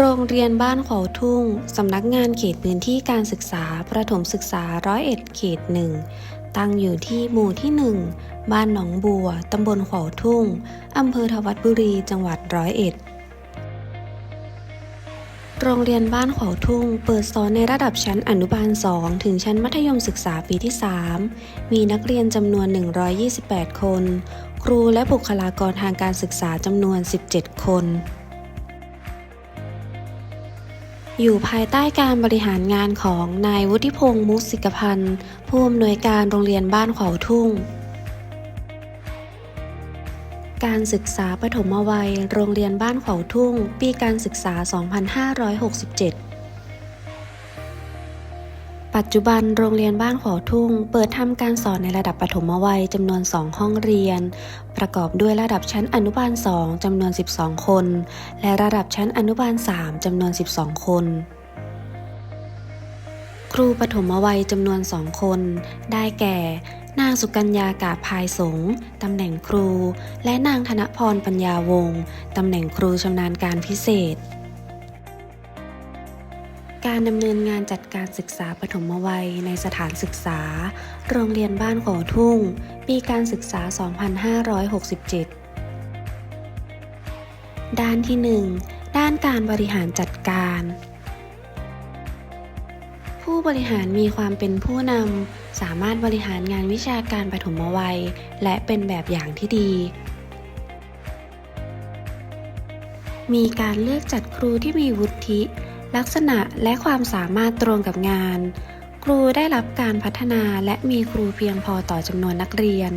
โรงเรียนบ้านขวาวทุ่ง สำนักงานเขตพื้นที่การศึกษาประถมศึกษาร้อยเอ็ดเขตหนึ่งตั้งอยู่ที่หมู่ที่หนึ่งบ้านหนองบัว ตำบลขวาวทุ่ง อำเภอทวัดบุรี จังหวัดร้อยเอ็ด โรงเรียนบ้านขวาวทุ่ง เปิดสอนในระดับชั้นอนุบาล 2 ถึงชั้นมัธยมศึกษาปีที่ 3 มีนักเรียนจำนวน 128 คน ครูและบุคลากรทางการศึกษาจำนวน 17 คน อยู่ภายใต้การบริหารงานของนายวุฒิพงศ์มุสิกพันธ์ผู้อำนวยการโรงเรียนบ้านขวาวทุ่ง การศึกษาปฐมวัย โรงเรียนบ้านขวาวทุ่ง ปีการศึกษา 2567 ปัจจุบันโรงเรียนบ้านขวาวทุ่ง เปิดทำการสอนในระดับปฐมวัยจำนวน 2 ห้องเรียน ประกอบด้วยระดับชั้นอนุบาล 2จำนวน 12 คน และระดับชั้นอนุบาล 3จำนวน 12 คน ครูปฐมวัยจำนวน 2 คน ได้แก่ นางสุกัญญากาพายสงฆ์ตำแหน่งครู และนางธนพรปัญญาวงศ์ตำแหน่งครูชำนาญการพิเศษ การดำเนินงานจัดการศึกษาปฐมวัยในสถานศึกษา โรงเรียนบ้านขอทุ่ง ปีการศึกษา 2567 ด้านที่ 1 ด้านการบริหารจัดการ ผู้บริหารมีความเป็นผู้นำ สามารถบริหารงานวิชาการปฐมวัย และเป็นแบบอย่างที่ดีมีการเลือกจัดครูที่มีวุฒิ ลักษณะและความสามารถตรงกับงาน ครูได้รับการพัฒนาและมีครูเพียงพอต่อจำนวนนักเรียน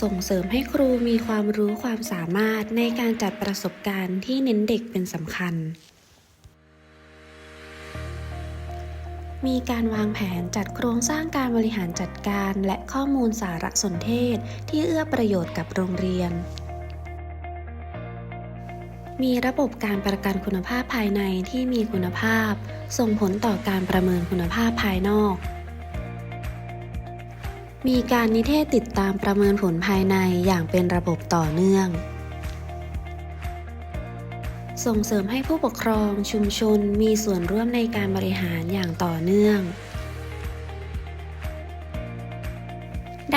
ส่งเสริมให้ครูมีความรู้ความสามารถในการจัดประสบการณ์ที่เน้นเด็กเป็นสำคัญ มีการวางแผนจัดโครงสร้างการบริหารจัดการและข้อมูลสารสนเทศที่เอื้อประโยชน์กับโรงเรียน มีระบบการประกันคุณภาพภายในที่มีคุณภาพ ส่งผลต่อการประเมินคุณภาพภายนอก มีการนิเทศติดตามประเมินผลภายในอย่างเป็นระบบต่อเนื่อง ส่งเสริมให้ผู้ปกครองชุมชนมีส่วนร่วมในการบริหารอย่างต่อเนื่อง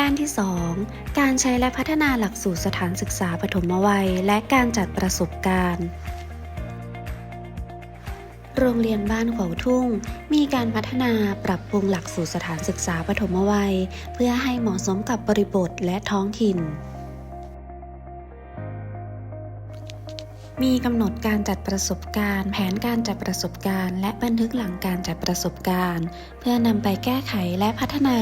ด้านที่ 2 การใช้และพัฒนาหลักสูตรสถานศึกษาปฐมวัย และการจัดประสบการณ์ โรงเรียนบ้านขวาวทุ่ง มีการพัฒนาปรับปรุงหลักสูตรสถานศึกษาปฐมวัย เพื่อให้เหมาะสมกับบริบทและท้องถิ่น มีกำหนดการจัดประสบการณ์ แผนการจัดประสบการณ์ และบันทึกหลังการจัดประสบการณ์ เพื่อนำไปแก้ไขและพัฒนา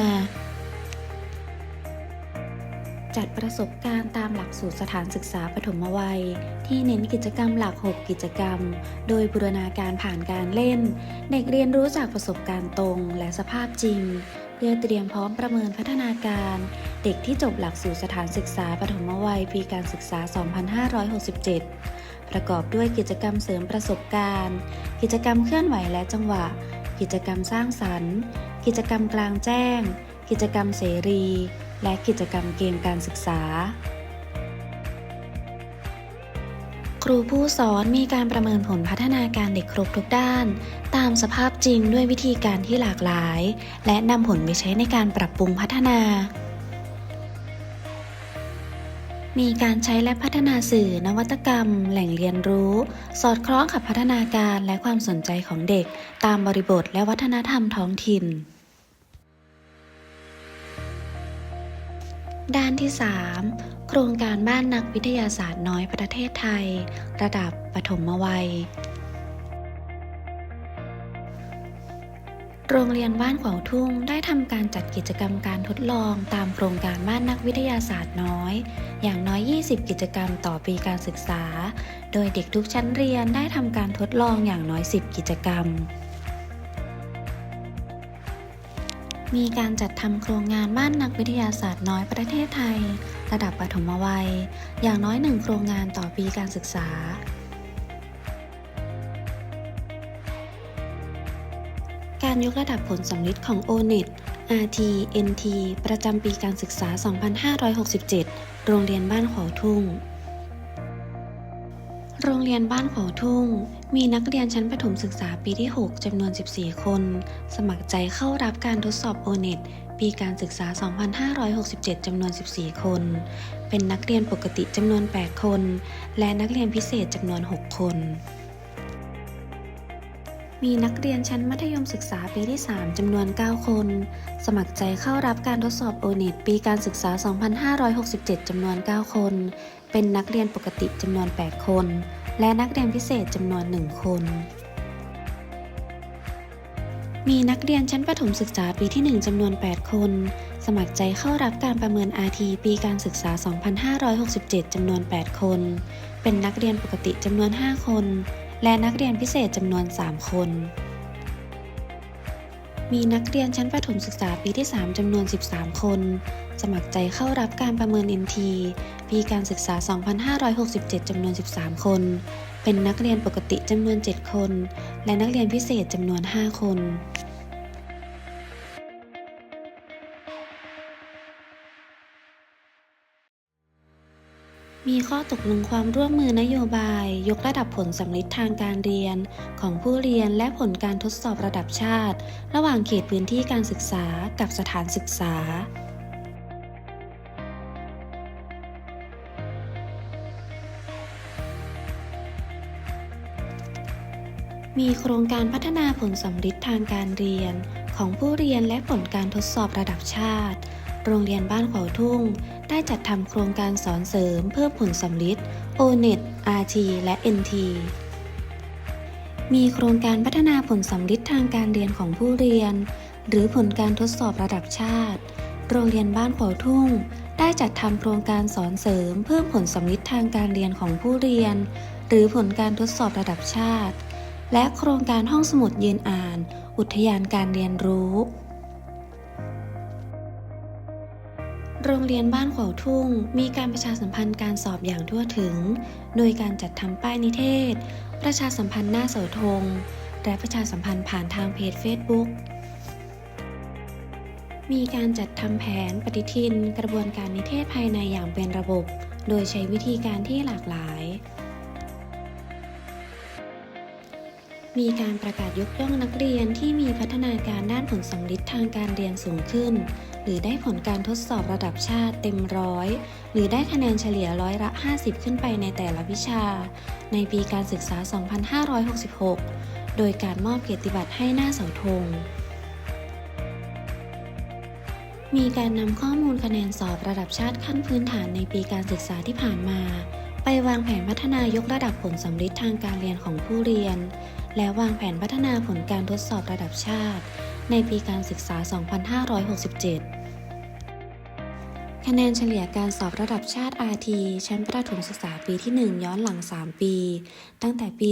จัดประสบการณ์ตามหลักสูตรสถานศึกษาปฐมวัย ที่เน้นกิจกรรมหลัก 6 กิจกรรม โดยบูรณาการผ่านการเล่น เด็กเรียนรู้จากประสบการณ์ตรงและสภาพจริง เพื่อเตรียมพร้อมประเมินพัฒนาการ เด็กที่จบหลักสูตรสถานศึกษาปฐมวัย ปีการศึกษา 2567 ประกอบด้วยกิจกรรมเสริมประสบการณ์ กิจกรรมเคลื่อนไหวและจังหวะ กิจกรรมสร้างสรรค์ กิจกรรมกลางแจ้ง กิจกรรมเสรี และกิจกรรมเกมการศึกษา ครูผู้สอนมีการประเมินผลพัฒนาการเด็กครบทุกด้าน ตามสภาพจริงด้วยวิธีการที่หลากหลาย และนำผลไปใช้ในการปรับปรุงพัฒนามีการใช้และพัฒนาสื่อนวัตกรรม แหล่งเรียนรู้ สอดคล้องกับพัฒนาการและความสนใจของเด็ก ตามบริบทและวัฒนธรรมท้องถิ่น ด้านที่ 3 โครงการบ้านนักวิทยาศาสตร์น้อยประเทศไทย ระดับปฐมวัย โรงเรียนบ้านขวาวทุ่งได้ทำการจัดกิจกรรมการทดลองตามโครงการบ้านนักวิทยาศาสตร์น้อย อย่างน้อย 20 กิจกรรมต่อปีการศึกษา โดยเด็กทุกชั้นเรียนได้ทำการทดลองอย่างน้อย 10 กิจกรรม มีการจัดทำโครงงานบ้านนักวิทยาศาสตร์น้อยประเทศไทย ระดับปฐมวัย อย่างน้อยหนึ่งโครงงานต่อปีการศึกษา การยกระดับผลสำลิดของ O-NET RT NT ประจำปีการศึกษา 2567 โรงเรียนบ้านขอทุ่ง โรงเรียนบ้านขาทุ่ง มีนักเรียนชั้นประถมศึกษาปีที่ 6 จำนวน 14 คน สมัครใจเข้ารับการทดสอบ O-NET ปีการศึกษา 2567 จำนวน 14 คน เป็นนักเรียนปกติจำนวน 8 คน และนักเรียนพิเศษจำนวน 6 คน มีนักเรียนชั้นมัธยมศึกษาปีที่ 3 จำนวน 9 คน สมัครใจเข้ารับการทดสอบ O-NET ปีการศึกษา 2567 จำนวน 9 คน เป็นนักเรียนปกติจำนวน 8 คน และนักเรียนพิเศษจำนวน1คน มีนักเรียนชั้นประถมศึกษาปีที่ 1จำนวน 8 คน สมัครใจเข้ารับการประเมิน RT ปีการศึกษา 2567จำนวน 8 คน เป็นนักเรียนปกติจำนวน 5 คน และนักเรียนพิเศษจำนวน 3 คนมีนักเรียนชั้นประถมศึกษาปีที่ 3 จำนวน 13 คน สมัครใจเข้ารับการประเมิน NT ปีการศึกษา 2567 จำนวน 13 คน เป็นนักเรียนปกติจำนวน 7 คน และนักเรียนพิเศษจำนวน 5 คนมีข้อตกลงความร่วมมือนโยบาย ยกระดับผลสำลิดทางการเรียน ของผู้เรียนและผลการทดสอบระดับชาติ ระหว่างเขตพื้นที่การศึกษากับสถานศึกษา มีโครงการพัฒนาผลสำลิดทางการเรียน ของผู้เรียนและผลการทดสอบระดับชาติ โรงเรียนบ้านขวาวทุ่ง ได้จัดทำโครงการสอนเสริมเพื่อผลสำลิด O-NET RT และ NT มีโครงการพัฒนาผลสำลิดทางการเรียนของผู้เรียน หรือผลการทดสอบระดับชาติ โรงเรียนบ้านขวาวทุ่งได้จัดทำโครงการสอนเสริมเพื่อผลสำลิดทางการเรียนของผู้เรียน หรือผลการทดสอบระดับชาติ และโครงการห้องสมุดยืนอ่าน อุทยานการเรียนรู้ โรงเรียนบ้านขวาวทุ่ง มีการประชาสัมพันธ์การสอบอย่างทั่วถึง โดยการจัดทำป้ายนิเทศ ประชาสัมพันธ์หน้าเสาธง และประชาสัมพันธ์ผ่านทางเพจ Facebook มีการจัดทำแผนปฏิทินกระบวนการนิเทศภายในอย่างเป็นระบบ โดยใช้วิธีการที่หลากหลาย มีการประกาศยกย่องนักเรียนที่มีพัฒนาการด้านผลสำลิดทางการเรียนสูงขึ้น หรือได้ผลการทดสอบระดับชาติเต็มร้อย หรือได้คะแนนเฉลี่ยร้อยละ 50 ขึ้นไปในแต่ละวิชา ในปีการศึกษา 2566 โดยการมอบเกียรติบัตรให้หน้าเสาธงมีการนำข้อมูลคะแนนสอบระดับชาติขั้นพื้นฐานในปีการศึกษาที่ผ่านมา ไปวางแผนพัฒนายกระดับผลสำลิดทางการเรียนของผู้เรียน และวางแผนพัฒนาผลการทดสอบระดับชาติ ในปีการศึกษา 2567 คะแนนเฉลี่ยการสอบระดับชาติ RT ชั้นประถมศึกษาปีที่ 1 ย้อนหลัง 3 ปี ตั้งแต่ปี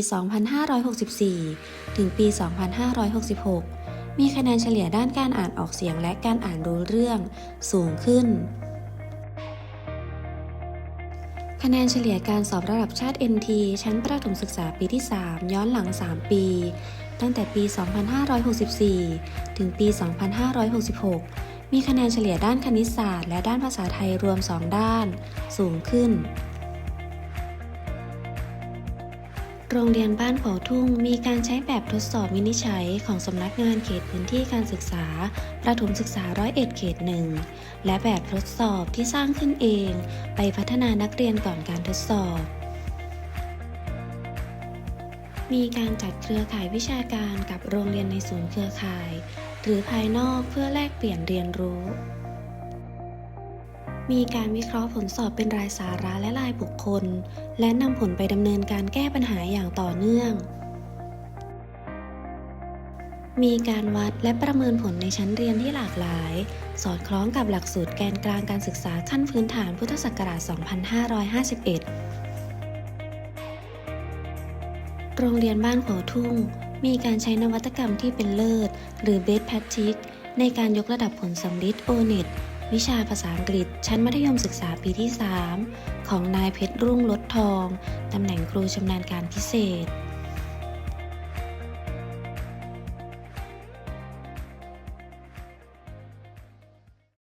2564 ถึงปี 2566 มีคะแนนเฉลี่ยด้านการอ่านออกเสียงและการอ่านรู้เรื่องสูงขึ้น คะแนนเฉลี่ยการสอบระดับชาติ NT ชั้นประถมศึกษาปีที่ 3 ย้อนหลัง 3 ปี ตั้งแต่ปี 2564 ถึงปี 2566 มีคะแนนเฉลี่ยด้านคณิตศาสตร์ และด้านภาษาไทยรวม 2 ด้าน สูงขึ้น โรงเรียนบ้านขาทุ่งมีการใช้แบบทดสอบวินิจฉัยของสำนักงานเขตพื้นที่การศึกษา ประถมศึกษาร้อยเอ็ดเขตหนึ่ง และแบบทดสอบที่สร้างขึ้นเอง ไปพัฒนานักเรียนก่อนการทดสอบ มีการจัดเครือข่ายวิชาการกับโรงเรียนในศูนย์เครือข่าย หรือภายนอกเพื่อแลกเปลี่ยนเรียนรู้ มีการวิเคราะห์ผลสอบเป็นรายสาระและรายบุคคล และนำผลไปดำเนินการแก้ปัญหาอย่างต่อเนื่อง มีการวัดและประเมินผลในชั้นเรียนที่หลากหลาย สอดคล้องกับหลักสูตรแกนกลางการศึกษาขั้นพื้นฐานพุทธศักราช 2551 โรงเรียนบ้านขวาวทุ่ง มีการใช้นวัตกรรมที่เป็นเลิศ หรือ Best Practice ในการยกระดับผลสำลิด O-NET วิชาภาษาอังกฤษชั้นมัธยมศึกษาปีที่ 3 ของนายเพชรรุ่งลดทอง ตำแหน่งครูชำนาญการพิเศษ